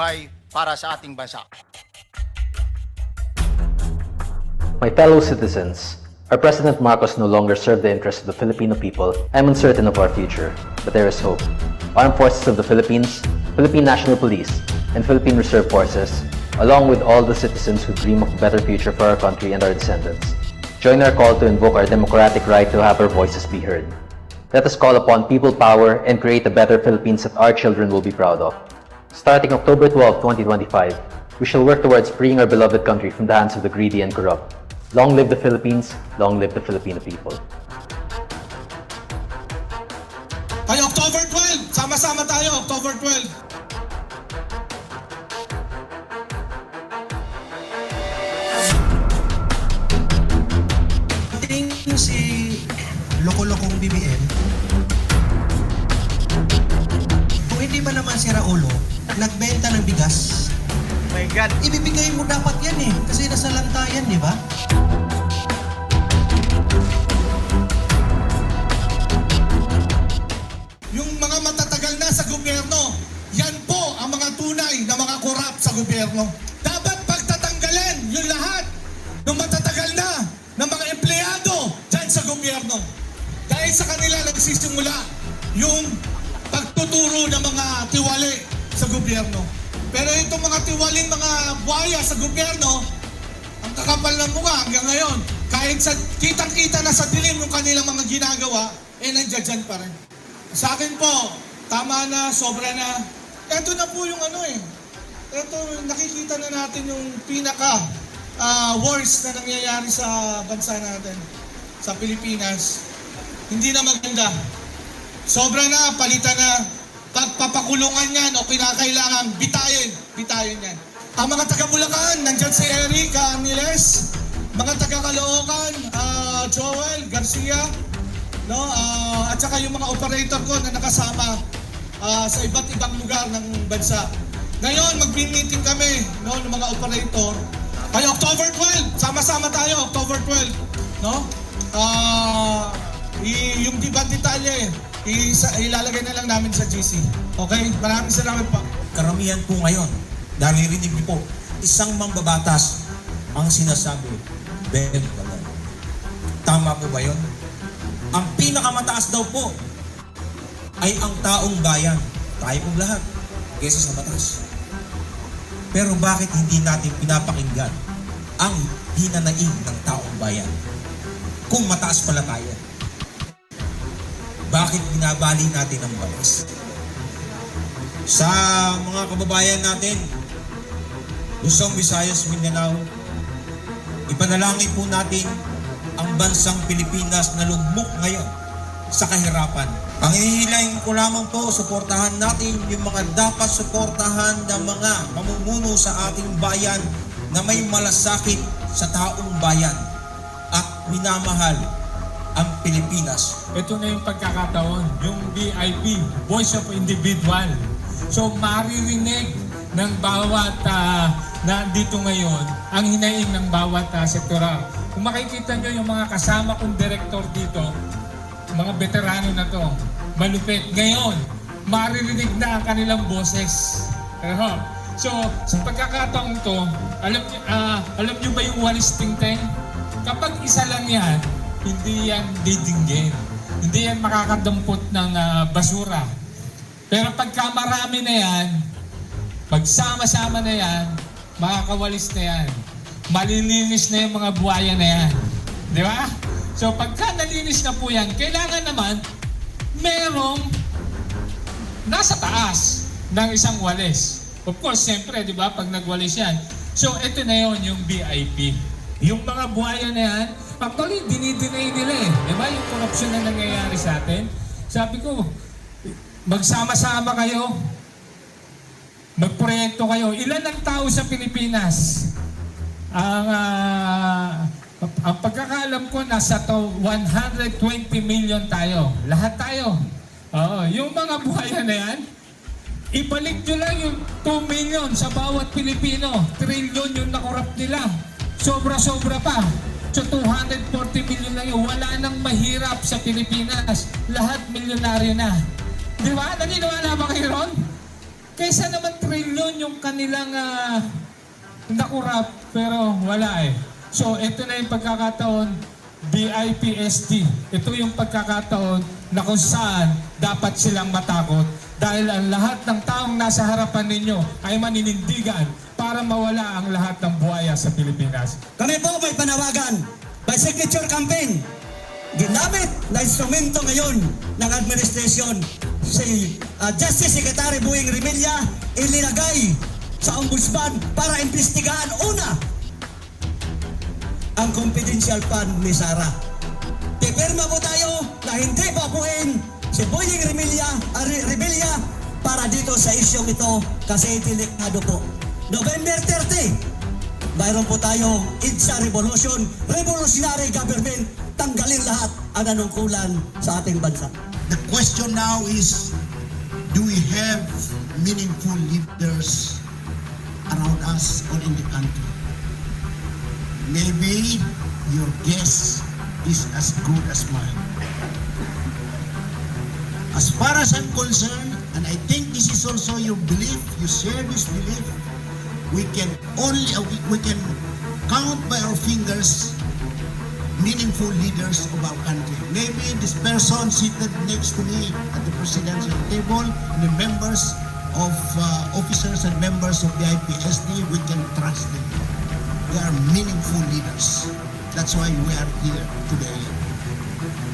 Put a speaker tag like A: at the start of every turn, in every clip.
A: buhay para sa ating bansa.
B: My fellow citizens, our President Marcos no longer served the interests of the Filipino people. I'm uncertain of our future, but there is hope. Armed Forces of the Philippines, Philippine National Police, and Philippine Reserve Forces, along with all the citizens who dream of a better future for our country and our descendants, join our call to invoke our democratic right to have our voices be heard. Let us call upon people power and create a better Philippines that our children will be proud of. Starting October 12, 2025, we shall work towards freeing our beloved country from the hands of the greedy and corrupt. Long live the Philippines, long live the Filipino people.
C: Ay, October 12! Sama-sama tayo, October 12!
D: Dating si Loko-Lokong BBM, kung hindi ba naman si Raulo, nagbenta ng bigas,
A: My God!
D: ibibigay mo dapat yan eh. Kasi nasa lantayan, di ba?
C: Yung mga matatagal na sa gobyerno, yan po ang mga tunay na mga korap sa gobyerno. Dapat pagtatanggalin yung lahat ng matatagal na ng mga empleyado dyan sa gobyerno. Dahil sa kanila nagsisimula yung pagtuturo ng mga tiwali sa gobyerno. Pero itong mga tiwaling mga buhaya sa gobyerno, ang kakapal ng mukha hanggang ngayon, kahit sa kitang-kita na sa dilim yung kanilang mga ginagawa, eh nandiyan pa rin. Sa akin po, tama na, sobra na. Ito na po yung ano eh. Ito, nakikita na natin yung pinaka ah, worst na nangyayari sa bansa natin, sa Pilipinas. Hindi na maganda. Sobra na, palitan na. Pagpapakulungan yan o kinakailangan, bitayin. Bitayin yan. Ang mga taga Bulacan, nandyan si Eric Aniles. Mga taga Caloocan, ah, Joel Garcia. No, ah, at saka yung mga operator ko na nakasama ah, sa iba't ibang lugar ng bansa. Ngayon, mag-meeting kami no, ng mga operator. Ay, October 12, sama-sama tayo, October 12. No? I- yung ibang detalye, isa, ilalagay na lang namin sa GC. Okay? Maraming salamat pa.
E: karamihan po ngayon, naririnig niyo po, isang mambabatas ang sinasabi, Ben Balon. Tama po ba yun? Ang pinakamataas daw po ay ang taong bayan. Tayo po lahat, kesa sa batas. Pero bakit hindi natin pinapakinggan ang hinanaing ng taong bayan? Kung mataas pala tayo. Bakit binabali natin ang batas? sa mga kababayan natin, Luzon, Visayas, Mindanao, ipanalangin po natin ang bansang Pilipinas na lugmok ngayon sa kahirapan. Ang inihiling ko lamang po, suportahan natin yung mga dapat suportahan ng mga mamumuno sa ating bayan na may malasakit sa taong bayan at minamahal ang Pilipinas.
F: Ito na yung pagkakataon, yung BIP, Voice of Individual. So maririnig ng bawat uh, nandito ngayon ang hinaing ng bawat uh, sektoral. Kung makikita nyo yung mga kasama kong direktor dito, mga veterano na to, malupit. Ngayon, maririnig na ang kanilang boses. Pero, so, sa pagkakataong to, alam, ah, alam nyo ba yung walis tingteng? Kapag isa lang yan, hindi yan didinggin. Hindi yan makakadampot ng ah, basura. Pero pagka marami na yan, pagsama-sama na yan, makakawalis na yan. Malilinis na yung mga buhaya na yan. Di ba? So pagka nalinis na po yan, kailangan naman merong nasa taas ng isang walis. Of course, siyempre, di ba, pag nagwalis yan. So, ito na yon yung BIP. Yung mga buhaya na yan, actually, dinidinay nila eh. Di ba, yung korupsyon na nangyayari sa atin. Sabi ko, magsama-sama kayo, magproyekto kayo. Ilan ang tao sa Pilipinas? Ang, ah, ang pagkakalam ko, nasa to 120 million tayo. Lahat tayo. Oo, yung mga buhaya na yan, ibalik nyo lang yung 2 million sa bawat Pilipino. Trillion yung nakorap nila. Sobra-sobra pa. So 240 million lang yun. Wala nang mahirap sa Pilipinas. Lahat milyonaryo na. Di ba? Naniniwala ba kayo ron? Kaysa naman trilyon yung kanilang uh, nakurap, pero wala eh. So, ito na yung pagkakataon, BIPST. Ito yung pagkakataon na kung saan dapat silang matakot dahil ang lahat ng taong nasa harapan ninyo ay maninindigan para mawala ang lahat ng buhaya sa Pilipinas.
G: Kami po may panawagan by signature campaign. Ginamit na instrumento ngayon ng administrasyon si uh, Justice Secretary Buing Remilla ilinagay sa ombudsman para imbestigahan una ang confidential fund ni Sara. Pipirma po tayo na hindi papuin si Buing Remilla, uh, Re- Remilla para dito sa isyong ito kasi delikado po. November 30, mayroon po tayong IDSA Revolution, Revolutionary Government, tanggalin lahat ang anungkulan sa ating bansa.
H: The question now is, do we have meaningful leaders around us or in the country? Maybe your guess is as good as mine. As far as I'm concerned, and I think this is also your belief, you share this belief, we can only, uh, we, can count by our fingers meaningful leaders of our country. Maybe this person seated next to me at the presidential table, the members of uh, officers and members of the IPSD, we can trust them. They are meaningful leaders. That's why we are here today.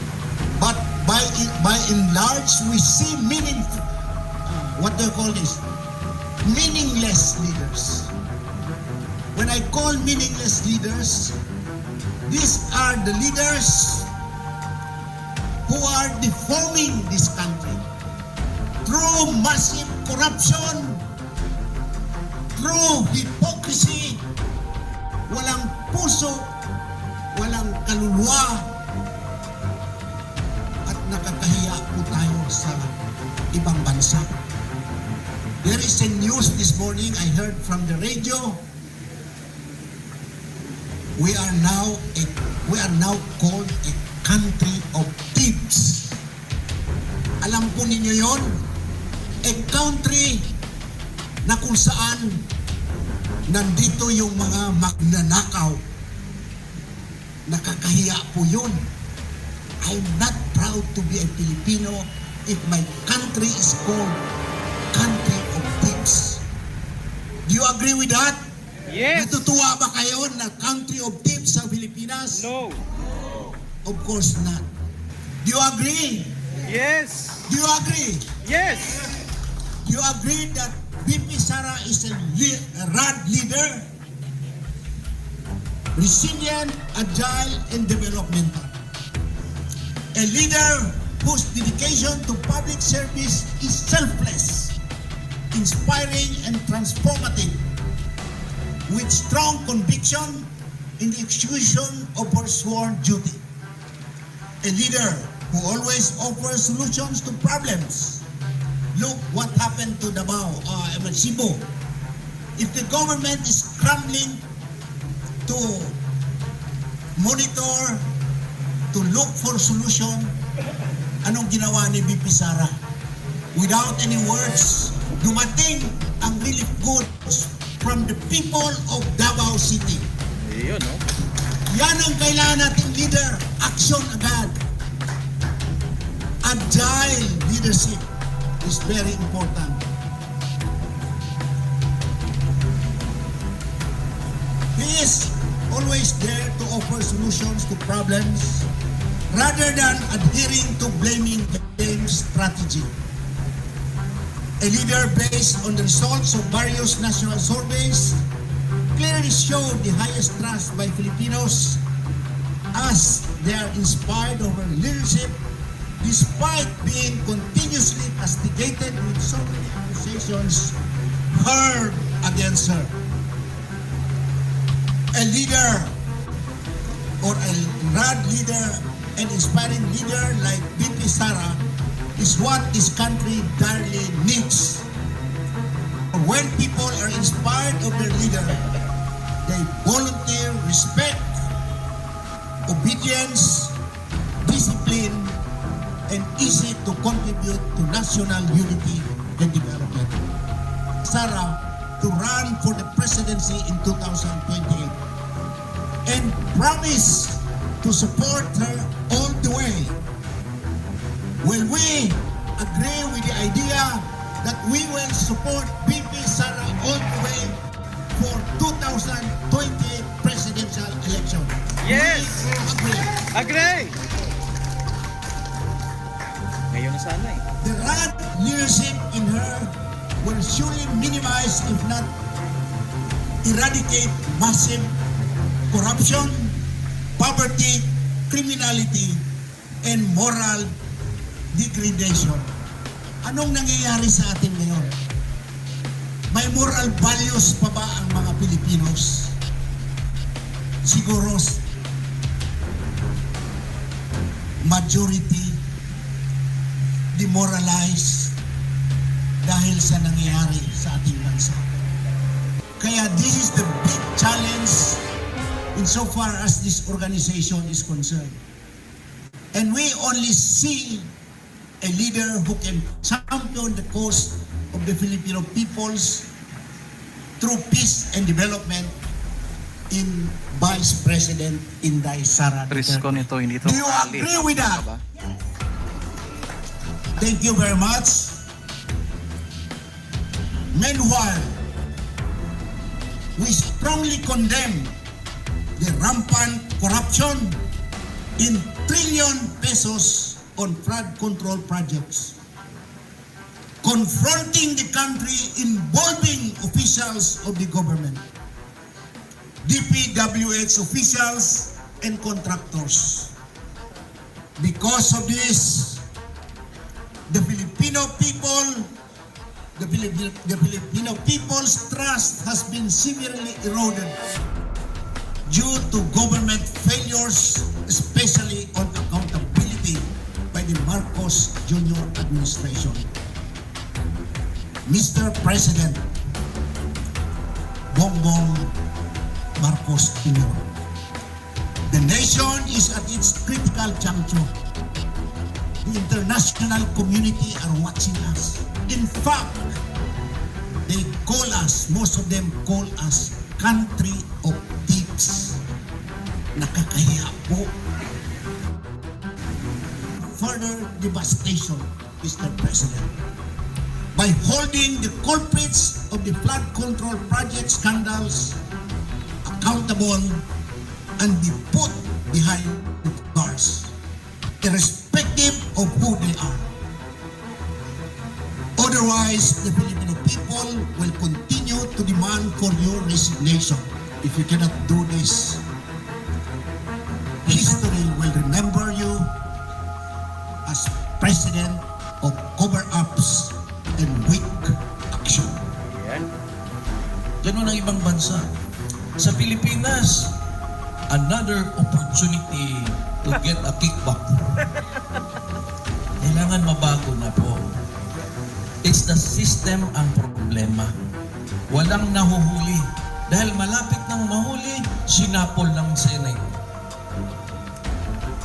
H: By by and large, we see meaningful. Uh, what do you call this? Meaningless leaders. When I call meaningless leaders, these are the leaders who are deforming this country through massive corruption, through hypocrisy, walang puso, walang kaluluwa, sa ibang bansa. There is a news this morning I heard from the radio we are now a, we are now called a country of thieves. Alam po ninyo yon? A country na kung saan nandito yung mga magnanakaw. Nakakahiya po yun. I'm not proud to be a Filipino if my country is called country of thieves. Do you agree with that?
I: Yes.
H: Natutuwa ba kayo na country of thieves sa Pilipinas?
I: No.
H: Of course not. Do you agree?
I: Yes.
H: Do you agree?
I: Yes.
H: Do you agree that BP Sara is a, le- a rad leader? Resilient, agile, and developmental. A leader whose dedication to public service is selfless, inspiring, and transformative with strong conviction in the execution of her sworn duty. A leader who always offers solutions to problems. Look what happened to Davao, uh. If the government is scrambling to monitor, to look for solution, anong ginawa ni BP Sara? Without any words, dumating ang relief goods from the people of Davao City.
I: Yun, no?
H: Yan ang kailangan nating leader. Action agad. Agile leadership is very important. He is always there to offer solutions to problems rather than adhering to blaming game strategy. A leader based on the results of various national surveys clearly showed the highest trust by Filipinos as they are inspired of her leadership despite being continuously castigated with so many accusations heard against her. A leader or a rad leader and inspiring leader like BP Sara is what this country direly needs. When people are inspired of their leader, they volunteer respect, obedience, discipline, and easy to contribute to national unity and development. Sara to run for the presidency in 2028 and promise to support her agree with the idea that we will support BP Sara all the way for 2028 presidential election?
I: Yes!
H: Agree.
I: Agree! Ngayon na sana eh.
H: The right leadership in her will surely minimize, if not eradicate, massive corruption, poverty, criminality, and moral degradation. Anong nangyayari sa atin ngayon? May moral values pa ba ang mga Pilipinos? Siguro majority demoralized dahil sa nangyayari sa ating bansa. Kaya this is the big challenge insofar as this organization is concerned. And we only see a leader who can champion the cause of the Filipino peoples through peace and development in Vice President Inday Sara
I: Risko
H: Duterte.
I: nito, hindi to
H: Do you agree with that? Thank you very much. Meanwhile, we strongly condemn the rampant corruption in trillion pesos on flood control projects. Confronting the country involving officials of the government, DPWH officials and contractors. Because of this, the Filipino people, the, the Filipino people's trust has been severely eroded due to government failures, especially on the Marcos Jr. administration. Mr. President, Bongbong Marcos Jr. The nation is at its critical juncture the international community are watching us. In fact, they call us, most of them call us country of thieves. Nakakahiya po. Further devastation, Mr. President. By holding the culprits of the flood control project scandals accountable and be put behind bars irrespective of who they are. Otherwise, the Filipino people will continue to demand for your resignation. If you cannot do this, president of cover-ups and weak action.
D: Ganun ang ibang bansa. Sa Pilipinas, another opportunity to get a kickback. Kailangan mabago na po. It's the system ang problema. Walang nahuhuli. Dahil malapit nang mahuli, sinapol ng Senate.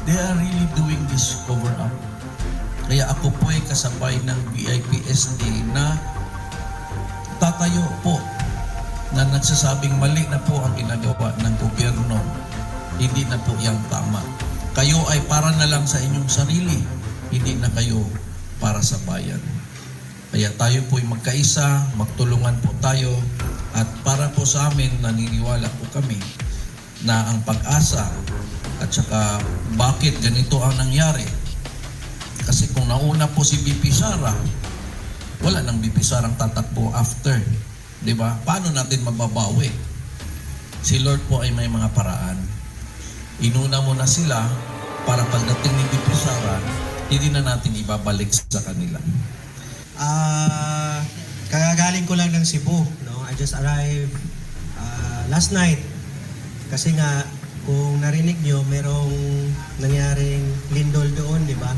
D: They are really doing this cover up. Kaya ako po ay kasabay ng VIPSD na tatayo po na nagsasabing mali na po ang ginagawa ng gobyerno. Hindi na po yung tama. Kayo ay para na lang sa inyong sarili. Hindi na kayo para sa bayan. Kaya tayo po ay magkaisa, magtulungan po tayo at para po sa amin, naniniwala po kami na ang pag-asa at saka bakit ganito ang nangyari. Kasi kung nauna po si BP Sara, wala nang BP Sarang tatakbo after. Di ba? Paano natin mababawi? Si Lord po ay may mga paraan. Inuna mo na sila para pagdating ni BP Sara, hindi na natin ibabalik sa kanila.
G: Ah, kagagaling ko lang ng Cebu, no? I just arrived ah, last night. Kasi nga kung narinig nyo, merong nangyaring lindol doon, di ba?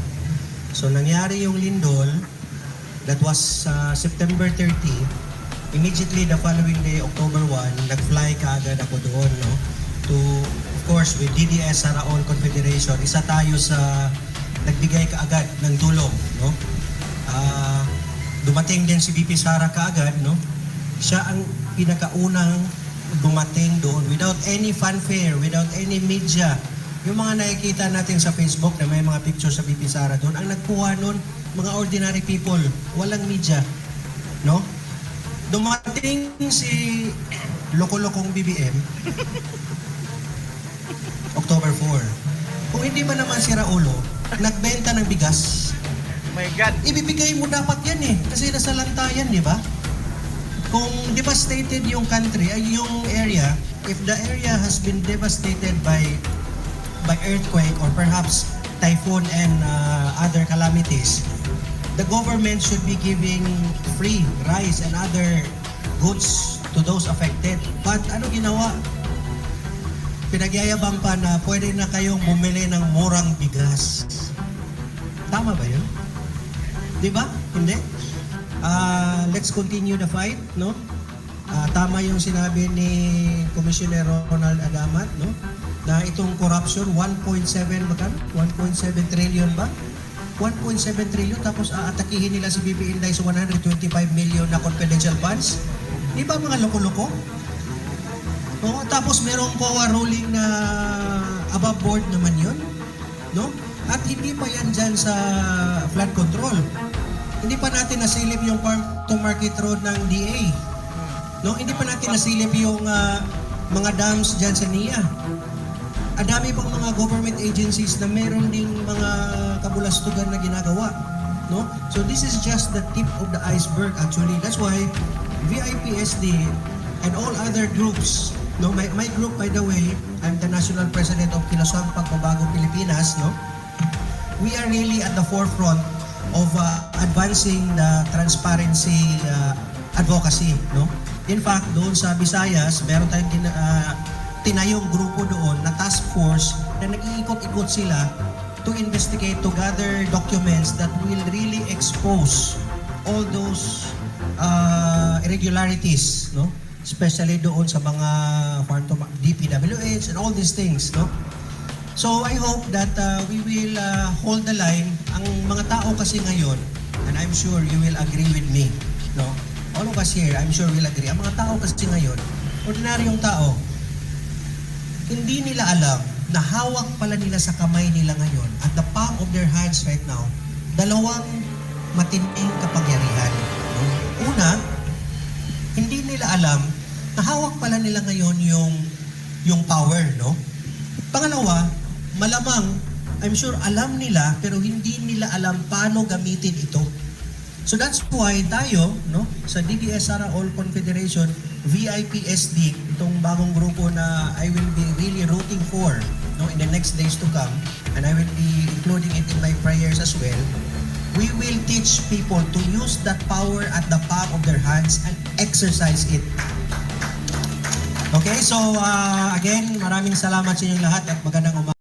G: So nangyari yung lindol that was ah, September 30. Immediately the following day, October 1, nag-fly kaagad ako doon, no? To, of course, with DDS Saraon Confederation, isa tayo sa nagbigay kaagad ng tulong, no? Ah, dumating din si VP Sara kaagad, no? siya ang pinakaunang dumating doon without any fanfare, without any media. Yung mga nakikita natin sa Facebook na may mga pictures sa BP Sara doon, ang nagkuha noon, mga ordinary people, walang media. No? Dumating si Lokolokong BBM, October 4. Kung hindi ba naman si Raulo, nagbenta ng bigas,
I: My God.
G: ibibigay mo dapat yan eh. Kasi nasa lantayan, di ba? Kung devastated yung country, ay yung area, if the area has been devastated by by earthquake or perhaps typhoon and uh, other calamities, the government should be giving free rice and other goods to those affected. But ano ginawa? Pinagyayabang pa na pwede na kayong bumili ng murang bigas. Tama ba yun? Di ba? Hindi? Ah, let's continue the fight, no? Ah, tama yung sinabi ni Commissioner Ronald Agamat, no? Na itong corruption, 1.7 magkano? 1.7 trillion ba? 1.7 trillion tapos aatakihin nila si BP Inday sa 125 million na confidential funds? Di ba mga loko-loko? Oo, tapos merong POA ruling na above board naman yun. No? At hindi pa yan dyan sa flood control. Hindi pa natin nasilip yung farm to market road ng DA. No? Hindi pa natin nasilip yung ah, mga dams dyan sa NIA. Ang dami pang mga government agencies na meron ding mga kabulastugan na ginagawa. No? So this is just the tip of the iceberg actually. That's why VIPSD and all other groups, no, my, my group by the way, I'm the national president of Kinasang Pagbabago Pilipinas, no? We are really at the forefront of uh, advancing the transparency uh, advocacy, no? In fact, doon sa Visayas, meron tayong uh, tinayong grupo doon na task force na nag-iikot-ikot sila to investigate, to gather documents that will really expose all those uh, irregularities, no? Especially doon sa mga farm to DPWH and all these things, no? So I hope that uh, we will uh, hold the line. Ang mga tao kasi ngayon, and I'm sure you will agree with me, no? All of us here, I'm sure will agree. Ang mga tao kasi ngayon, ordinaryong tao, hindi nila alam na hawak pala nila sa kamay nila ngayon at the palm of their hands right now, dalawang matinding kapangyarihan. Una, hindi nila alam na hawak pala nila ngayon yung yung power, no? Pangalawa, malamang, I'm sure alam nila pero hindi nila alam paano gamitin ito. So that's why tayo, no, sa DBS Sara All Confederation, VIPSD, itong bagong grupo na I will be really rooting for, no, in the next days to come, and I will be including it in my prayers as well. We will teach people to use that power at the palm of their hands and exercise it. Okay, so uh, again, maraming salamat sa inyong lahat at magandang umaga.